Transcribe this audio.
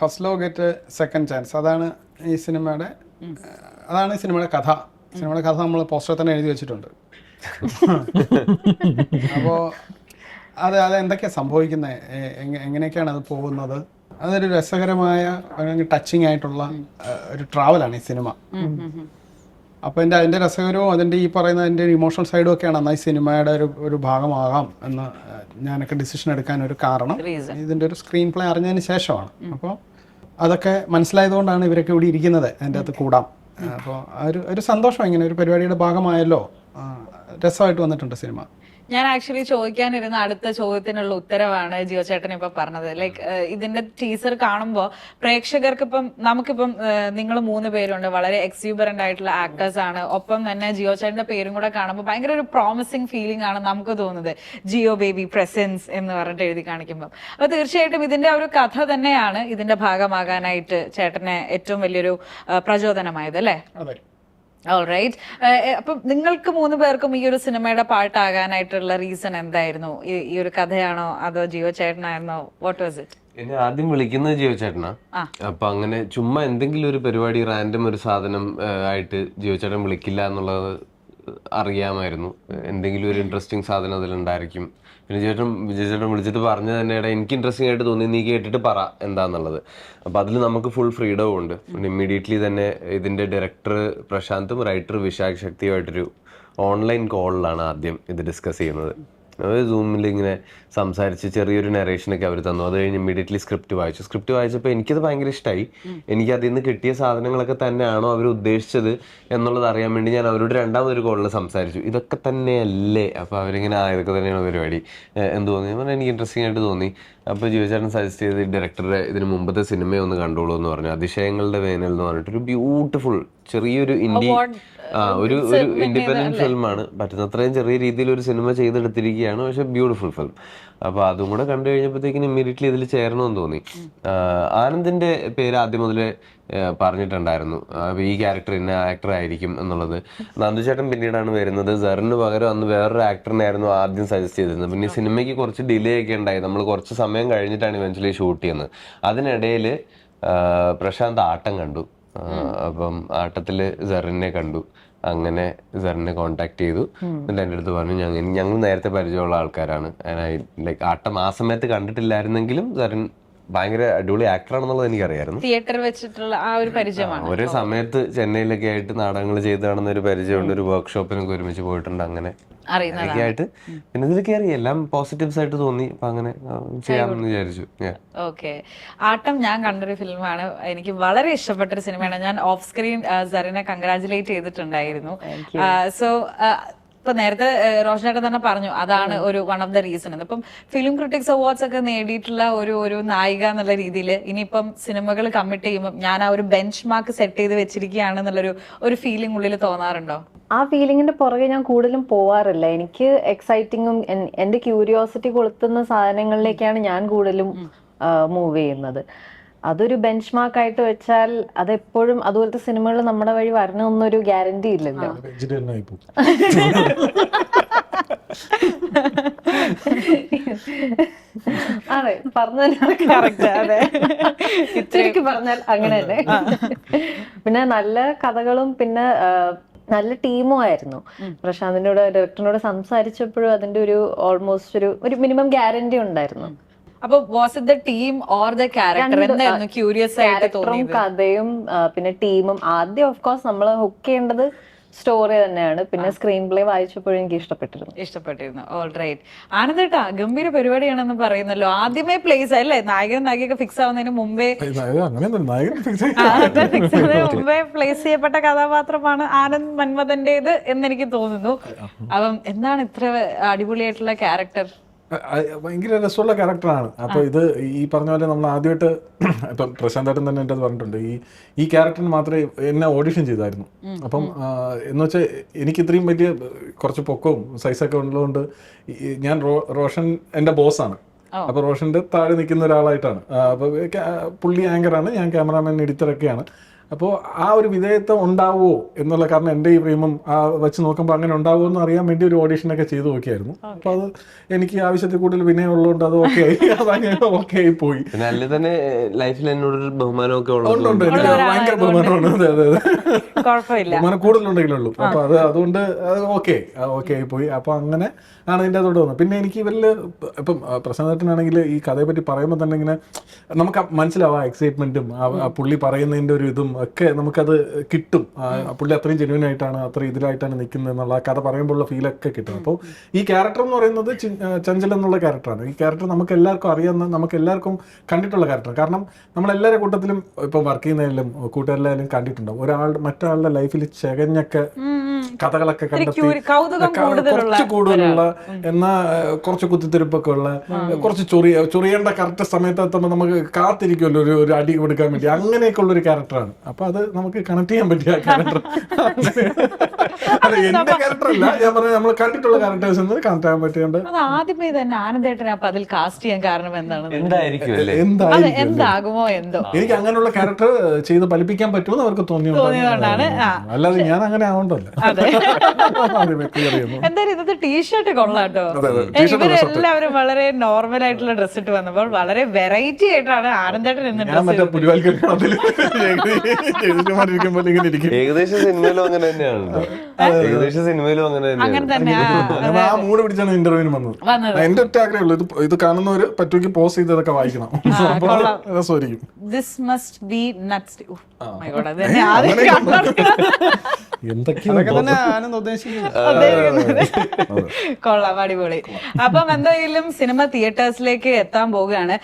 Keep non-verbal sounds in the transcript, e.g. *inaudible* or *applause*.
First law get second chance അതാണ് ഈ സിനിമയുടെ അതാണ് ഈ സിനിമയുടെ കഥ. സിനിമയുടെ കഥ നമ്മൾ പോസ്റ്റർ തന്നെ എഴുതി വെച്ചിട്ടുണ്ട്. *laughs* അപ്പോൾ അത് അത് എന്തൊക്കെയാണ് സംഭവിക്കുന്നത് എങ്ങനെയൊക്കെയാണ് അത് പോകുന്നത്? അതൊരു രസകരമായ ടച്ചിങ് ആയിട്ടുള്ള ഒരു ട്രാവലാണ് ഈ സിനിമ. അപ്പോൾ എന്റെ അതിന്റെ രസകരവും അതിന്റെ ഈ പറയുന്ന അതിന്റെ ഇമോഷണൽ സൈഡും ഒക്കെയാണ് എന്നാൽ ഈ സിനിമയുടെ ഒരു ഒരു ഭാഗമാകാം എന്ന് ഞാനൊക്കെ ഡിസിഷൻ എടുക്കാൻ ഒരു കാരണം. ഇതിന്റെ ഇതിന്റെ ഒരു സ്ക്രീൻ പ്ലേ അറിഞ്ഞതിന് ശേഷമാണ്. അപ്പോൾ അതൊക്കെ മനസ്സിലായതുകൊണ്ടാണ് ഇവരൊക്കെ ഇവിടെ ഇരിക്കുന്നത്. അതിന്റെ അകത്ത് കൂടാം. അപ്പോൾ ഒരു ഒരു സന്തോഷം ഇങ്ങനെ ഒരു പരിപാടിയുടെ ഭാഗമായല്ലോ. രസമായിട്ട് വന്നിട്ടുണ്ട് സിനിമ. ഞാൻ ആക്ച്വലി ചോദിക്കാനിരുന്ന അടുത്ത ചോദ്യത്തിനുള്ള ഉത്തരവാണ് ജിയോ ചേട്ടൻ ഇപ്പൊ പറഞ്ഞത്. ലൈക്ക് ഇതിന്റെ ടീസർ കാണുമ്പോൾ പ്രേക്ഷകർക്ക് ഇപ്പം നമുക്കിപ്പം നിങ്ങൾ മൂന്ന് പേരുണ്ട്. വളരെ എക്സ്യൂബറന്റ് ആയിട്ടുള്ള ആക്ടേഴ്സ് ആണ്. ഒപ്പം തന്നെ ജിയോ ചേട്ടന്റെ പേരും കൂടെ കാണുമ്പോൾ ഭയങ്കര ഒരു പ്രോമിസിങ് ഫീലിംഗ് ആണ് നമുക്ക് തോന്നുന്നത്. ജിയോ ബേബി പ്രസൻസ് എന്ന് പറഞ്ഞിട്ട് എഴുതി കാണിക്കുമ്പോൾ അപ്പൊ തീർച്ചയായിട്ടും ഇതിന്റെ ഒരു കഥ തന്നെയാണ് ഇതിന്റെ ഭാഗമാകാനായിട്ട് ചേട്ടനെ ഏറ്റവും വലിയൊരു പ്രചോദനമായത് അല്ലേ? അതെ റൈറ്റ് നിങ്ങൾക്ക് മൂന്ന് പേർക്കും ഈ ഒരു സിനിമയുടെ പാട്ടാകാനായിട്ടുള്ള റീസൺ എന്തായിരുന്നു? ഈ- ഈ ഒരു കഥയാണോ അതോ ജിയോ ചേട്ടനായിരുന്നോ? വാട്ട് വാസ് ഇറ്റ് എന്നെ ആദ്യം വിളിക്കുന്നത് ജിയോ ചേട്ടനാ. അപ്പൊ അങ്ങനെ ചുമ്മാ എന്തെങ്കിലും ഒരു പരിപാടി റാൻഡം ഒരു സാധനം ആയിട്ട് ജിയോ ചേട്ടൻ വിളിക്കില്ല എന്നുള്ളത് അറിയാമായിരുന്നു. എന്തെങ്കിലും ഒരു ഇൻട്രസ്റ്റിംഗ് സാധനം അതിലുണ്ടായിരിക്കും. പിന്നെ ചേട്ടൻ വിജയ ചേട്ടൻ വിളിച്ചിട്ട് പറഞ്ഞു തന്നെ "എടാ, എനിക്ക് ഇൻട്രസ്റ്റിംഗ് ആയിട്ട് തോന്നി നീ കേട്ടിട്ട് പറ എന്താന്നുള്ളത്. അപ്പോൾ അതിൽ നമുക്ക് ഫുൾ ഫ്രീഡവും ഉണ്ട്. ഇമ്മീഡിയറ്റ്ലി തന്നെ ഇതിന്റെ ഡയറക്ടർ പ്രശാന്തും റൈറ്റർ വിശാഖ് ശക്തിയുമായിട്ടൊരു ഓൺലൈൻ കോളിലാണ് ആദ്യം ഇത് ഡിസ്കസ് ചെയ്യുന്നത്. സൂമിൽ ഇങ്ങനെ സംസാരിച്ച് ചെറിയൊരു നറേഷനൊക്കെ അവർ തന്നു. അത് കഴിഞ്ഞ് ഇമ്മീഡിയറ്റ്ലി സ്ക്രിപ്റ്റ് വായിച്ചു. സ്ക്രിപ്റ്റ് വായിച്ചപ്പോൾ എനിക്കത് ഭയങ്കര ഇഷ്ടമായി എനിക്ക് അതിൽ നിന്ന് കിട്ടിയ സാധനങ്ങളൊക്കെ തന്നെയാണോ അവർ ഉദ്ദേശിച്ചത് എന്നുള്ളത് അറിയാൻ വേണ്ടി ഞാൻ അവരോട് രണ്ടാമതൊരു കോളിൽ സംസാരിച്ചു. ഇതൊക്കെ തന്നെയല്ലേ? അപ്പോൾ അവരിങ്ങനെ ആ ഇതൊക്കെ തന്നെയാണ് പരിപാടി. എന്ന് എന്ത് തോന്നി? എനിക്ക് ഇൻട്രസ്റ്റിംഗ് ആയിട്ട് തോന്നി. അപ്പോൾ ജീവചേട്ടൻ സജസ്റ്റ് ചെയ്ത് ഡയറക്ടറെ ഇതിന് മുമ്പത്തെ സിനിമ ഒന്ന് കണ്ടോളൂ എന്ന് പറഞ്ഞു. അതിശയങ്ങളുടെ വേനൽ എന്ന് പറഞ്ഞിട്ട് ഒരു ബ്യൂട്ടിഫുൾ ചെറിയൊരു ഇന്ത്യ ആ ഒരു ഒരു ഇൻഡിപെൻഡന്റ് ഫിലിമാണ് പറ്റുന്നത്രയും ചെറിയ രീതിയിൽ ഒരു സിനിമ ചെയ്തെടുത്തിരിക്കുകയാണ്. പക്ഷെ ബ്യൂട്ടിഫുൾ ഫിലിം അപ്പൊ അതും കൂടെ കണ്ടു കഴിഞ്ഞപ്പോഴത്തേക്കിനും ഇമ്മീഡിയറ്റ്ലി ഇതിൽ ചേരണമെന്ന് തോന്നി. ആനന്ദിന്റെ പേര് ആദ്യം മുതലേ പറഞ്ഞിട്ടുണ്ടായിരുന്നു. ഈ ക്യാരക്ടർ ഇന്ന ആക്ടർ ആയിരിക്കും എന്നുള്ളത്. നന്ദുചേട്ടൻ പിന്നീടാണ് വരുന്നത്. സെറിന് പകരം അന്ന് വേറൊരു ആക്ടറിനായിരുന്നു ആദ്യം സജസ്റ്റ് ചെയ്തിരുന്നത്. പിന്നെ സിനിമയ്ക്ക് കുറച്ച് ഡിലേ ഒക്കെ ഉണ്ടായി. നമ്മൾ കുറച്ച് സമയം കഴിഞ്ഞിട്ടാണ് ഇവൻച്വലി ഷൂട്ട് ചെയ്യുന്നത്. അതിനിടയിൽ പ്രശാന്ത് ആട്ടം കണ്ടു. അപ്പം ആട്ടത്തിൽ സെറിനെ കണ്ടു. അങ്ങനെ സാറിനെ കോണ്ടാക്ട് ചെയ്തു. എന്നിട്ട് എന്റെ അടുത്ത് പറഞ്ഞു ഞങ്ങൾ ഞങ്ങൾ നേരത്തെ പരിചയമുള്ള ആൾക്കാരാണ്. ലൈക്ക് ആട്ടം ആ സമയത്ത് കണ്ടിട്ടില്ലായിരുന്നെങ്കിലും സാറിൻ ഭയങ്കര അടിപൊളി ആക്ടർ ആക്ടറാണെന്നുള്ളത് എനിക്കറിയായിരുന്നു. തിയേറ്റർ വെച്ചിട്ടുള്ള ആ ഒരു പരിചയമാണ്. ഒരേ സമയത്ത് ചെന്നൈയിലൊക്കെ ആയിട്ട് നാടകങ്ങൾ ചെയ്താണെന്നൊരു പരിചയമുണ്ട്. ഒരു വർക്ക്ഷോപ്പിനൊക്കെ ഒരുമിച്ച് പോയിട്ടുണ്ട് അങ്ങനെ. ആയിട്ട് പിന്നെ ഇതിൽ കയറി എല്ലാം പോസിറ്റീവ്സ് ആയിട്ട് തോന്നി. അപ്പൊ അങ്ങനെ ചെയ്യാമെന്ന് വിചാരിച്ചു. ഓക്കെ ആട്ടം ഞാൻ കണ്ടൊരു ഫിലിമാണ്. എനിക്ക് വളരെ ഇഷ്ടപ്പെട്ട ഒരു സിനിമയാണ്. ഞാൻ ഓഫ് സ്ക്രീൻ സറിനെ കൺഗ്രാചുലേറ്റ് ചെയ്തിട്ടുണ്ടായിരുന്നു. സോ ഇപ്പൊ നേരത്തെ റോഷനേട്ടൻ തന്നെ പറഞ്ഞു അതാണ് ഒരു വൺ ഓഫ് ദ റീസൺ ഇപ്പം ഫിലിം ക്രിട്ടിക്സ് അവാർഡ്സ് ഒക്കെ നേടിയിട്ടുള്ള ഒരു ഒരു നായിക എന്നുള്ള രീതിയിൽ ഇനിയിപ്പം സിനിമകൾ കമ്മിറ്റ് ചെയ്യുമ്പോൾ ഞാൻ ആ ഒരു ബെഞ്ച് മാർക്ക് സെറ്റ് ചെയ്ത് വെച്ചിരിക്കുകയാണ് എന്നുള്ളൊരു ഒരു ഫീലിംഗ് ഉള്ളിൽ തോന്നാറുണ്ടോ? ആ ഫീലിങ്ങിന്റെ പുറകെ ഞാൻ കൂടുതലും പോവാറില്ല. എനിക്ക് എക്സൈറ്റിങ്ങും എന്റെ ക്യൂരിയോസിറ്റി കൊളുത്തുന്ന സാധനങ്ങളിലേക്കാണ് ഞാൻ കൂടുതലും മൂവ് ചെയ്യുന്നത്. അതൊരു ബെഞ്ച് മാർക്ക് ആയിട്ട് വെച്ചാൽ അത് എപ്പോഴും അതുപോലത്തെ സിനിമകൾ നമ്മുടെ വഴി വരണമെന്നൊരു ഗ്യാരണ്ടി ഇല്ലല്ലോ. വെജിറ്റേറിയൻ ആയി പോകും. അതെ പറഞ്ഞു ഇത്തിരിക്ക് അതെ. ശരിക്കും പറഞ്ഞാൽ അങ്ങനെ തന്നെ. പിന്നെ നല്ല കഥകളും പിന്നെ നല്ല ടീമും ആയിരുന്നു. പ്രശാന്തിനോട് ഡയറക്ടറിനോട് സംസാരിച്ചപ്പോഴും അതിന്റെ ഒരു ഓൾമോസ്റ്റ് ഒരു ഒരു മിനിമം ഗ്യാരണ്ടി ഉണ്ടായിരുന്നു. അപ്പൊ was it the team or the character എന്തായിരുന്നു? ക്യൂരിയസ് ആയിട്ട് തോന്നിയത്. കഥയും പിന്നെ ടീമും ആദ്യം ഓഫ് കോഴ്സ് നമ്മൾ ഹുക്ക് ചെയ്യേണ്ടത് സ്റ്റോറി തന്നെയാണ്. പിന്നെ സ്ക്രീൻ പ്ലേ വായിച്ചപ്പോഴും എനിക്ക് ഇഷ്ടപ്പെട്ടിരുന്നു. ഇഷ്ടപ്പെട്ടിരുന്നു. ഓൾ റൈറ്റ് ആനന്ദേട്ടാ ഗംഭീര പരിപാടിയാണെന്ന് പറയുന്നല്ലോ. ആദ്യമേ പ്ലേസ് അല്ലേ? നായകൻ നായികയൊക്കെ ഫിക്സ് ആവുന്നതിന് മുമ്പേ. ഫിക്സ് ആവുന്നതിന് മുമ്പേ പ്ലേസ് ചെയ്യപ്പെട്ട കഥാപാത്രമാണ് ആനന്ദ് മന്മഥന്റേത് എന്നെനിക്ക് തോന്നുന്നു. അപ്പം എന്താണ് ഇത്ര അടിപൊളിയായിട്ടുള്ള ക്യാരക്ടർ ഭയങ്കര രസമുള്ള ക്യാരക്ടറാണ്. അപ്പോൾ ഇത് ഈ പറഞ്ഞ പോലെ നമ്മൾ ആദ്യമായിട്ട് *clears throat* ഇപ്പം പ്രശാന്തേട്ടൻ തന്നെ എന്റെ പറഞ്ഞിട്ടുണ്ട്. ഈ ഈ ക്യാരക്ടറിന് മാത്രമേ എന്നെ ഓഡിഷൻ ചെയ്തായിരുന്നു. അപ്പം എന്ന് വെച്ചാൽ എനിക്ക് ഇത്രയും വലിയ കുറച്ച് പൊക്കവും സൈസൊക്കെ ഉള്ളതുകൊണ്ട് ഞാൻ റോഷൻ എന്റെ ബോസാണ്. അപ്പോൾ റോഷന്റെ താഴെ നിൽക്കുന്ന ഒരാളായിട്ടാണ്. അപ്പോൾ പുള്ളി ആങ്കറാണ് ഞാൻ ക്യാമറാമാൻ എഡിറ്ററൊക്കെയാണ് അപ്പോൾ ആ ഒരു വിധേയത്വം ഉണ്ടാവുമോ എന്നുള്ള കാരണം എന്റെ ഈ പ്രേമം ആ വെച്ച് നോക്കുമ്പോൾ അങ്ങനെ ഉണ്ടാവുമോ എന്ന് അറിയാൻ വേണ്ടി ഒരു ഓഡീഷനൊക്കെ ചെയ്തു നോക്കിയായിരുന്നു. അപ്പോൾ അത് എനിക്ക് ആവശ്യത്തിൽ കൂടുതൽ വിനയം ഉള്ളതുകൊണ്ട് അത് ഓക്കെ ആയി. *laughs* അതങ്ങനെ ഓക്കെ ആയി പോയി. പിന്നെ അല്ലെ തന്നെ ലൈഫിൽ എന്നോടൊരു ബഹുമാനമൊക്കെ ഉണ്ട് ഉണ്ട്. ഉള്ളത് എനിക്ക് ഭയങ്കര ബഹുമാനമാണ്. അതെ അതെ അതെ. *laughs* ബഹുമാനം കൂടുതലുണ്ടെങ്കിലുള്ളൂ. അപ്പോൾ അത് അതുകൊണ്ട് അത് ഓക്കെ ഓക്കെ ആയി പോയി. അപ്പോൾ അങ്ങനെ ആണ് എന്റെ അതോട് വന്നത്. പിന്നെ എനിക്ക് ഇവരിൽ ഇപ്പം പ്രശ്നത്തിനാണെങ്കിൽ ഈ കഥയെ പറ്റി പറയുമ്പോൾ തന്നെ ഇങ്ങനെ നമുക്ക് മനസ്സിലാവും ആ എക്സൈറ്റ്മെന്റും ആ പുള്ളി പറയുന്നതിന്റെ ഒരു ഇതും ഒക്കെ നമുക്കത് കിട്ടും. പുള്ളി അത്രയും ജെന്യൂൻ ആയിട്ടാണ് അത്രയും ഇതിലായിട്ടാണ് നിൽക്കുന്നത് എന്നുള്ള കഥ പറയുമ്പോഴുള്ള ഫീലൊക്കെ കിട്ടും. അപ്പോൾ ഈ ക്യാരക്ടർ എന്ന് പറയുന്നത് ചഞ്ചൽ എന്നുള്ള ക്യാരക്ടറാണ് ഈ ക്യാരക്ടർ നമുക്ക് എല്ലാവർക്കും അറിയാവുന്ന നമുക്ക് എല്ലാവർക്കും കണ്ടിട്ടുള്ള ക്യാരക്ടർ കാരണം നമ്മൾ എല്ലാവരുടെ കൂട്ടത്തിലും ഇപ്പം വർക്ക് ചെയ്യുന്നതിലും കൂട്ടുകാരിലായാലും കണ്ടിട്ടുണ്ടാവും. ഒരാളുടെ മറ്റൊരാളുടെ ലൈഫിൽ ചെകഞ്ഞൊക്കെ കഥകളൊക്കെ കണ്ടെത്തി കുറച്ച് കൂടുതലുള്ള എന്നാ കുറച്ച് കുത്തിത്തിരിപ്പൊക്കെ ഉള്ള കുറച്ച് ചൊറിയ ചൊറിയേണ്ട കറക്റ്റ് സമയത്ത് എത്തുമ്പോൾ നമുക്ക് കാത്തിരിക്കുമല്ലോ ഒരു ഒരു അടി കൊടുക്കാൻ വേണ്ടി. അങ്ങനെയൊക്കെ ഉള്ള ഒരു ക്യാരക്ടറാണ്. അപ്പൊ അത് നമുക്ക് കണക്ട് ചെയ്യാൻ പറ്റിയ ക്യാരക്ടർ അല്ല എന്റെ ക്യാരക്ടർ അല്ല. ഞാൻ പറഞ്ഞ നമ്മൾ കണ്ടിട്ടുള്ള ക്യാരക്ടേഴ്സ് കണക്ട് ചെയ്യാൻ പറ്റിയുണ്ട്. അത് ആദ്യമേ തന്നെ ആനന്ദേട്ടനെ അപ്പൊ അതിൽ കാസ്റ്റ് ചെയ്യാൻ കാരണം എന്താണ്? എന്തായിരിക്കും അല്ലേ? അത് എന്തായാലും എന്താകുമോ എന്തോ. എനിക്ക് അങ്ങനെയുള്ള ക്യാരക്ടർ ചെയ്ത് ഫലിപ്പിക്കാൻ പറ്റുമെന്ന് അവർക്ക് തോന്നിയോ. അല്ലാതെ ഞാൻ അങ്ങനെ ആവണ്ടല്ലോ. അതെ. എന്തായാലും ഇന്നത്തെ ടീഷർട്ട് കൊള്ളാട്ടോ. ഇവരെല്ലാവരും വളരെ നോർമൽ ആയിട്ടുള്ള ഡ്രസ് ഇട്ട് വന്നപ്പോൾ വളരെ വെറൈറ്റി ആയിട്ടാണ് ആനന്ദേട്ടൻ ഏകദേശം സിനിമയിലും അങ്ങനെ തന്നെയാണ്. ഏകദേശം സിനിമയിലും അങ്ങനെ തന്നെയാണ് ആ, പിടിച്ചാണ് ഇന്റർവ്യൂവിന് വന്നത്. വന്നത്. എന്റെ ഒറ്റ ആഗ്രഹമുള്ളൂ ഇത് ഇത് കാണുന്നവര് പറ്റുമെങ്കിൽ പോസ് ചെയ്ത് ഇതൊക്കെ വായിക്കണം. അപ്പോൾ കൊള്ളാം. രസമായിരിക്കും. ദിസ് മസ്റ്റ് ബി നട്സ് അത് തന്നെ ആദ്യം കണ്ടറിയണം. എന്തൊക്കെയോ അതൊക്കെ തന്നെ ആനന്ദ് ഉദ്ദേശിക്കുന്നത് കൊള്ളാം അടിപൊളി. അപ്പം എന്തായാലും സിനിമ തിയേറ്റേഴ്സിലേക്ക് എത്താൻ പോവുകയാണ്.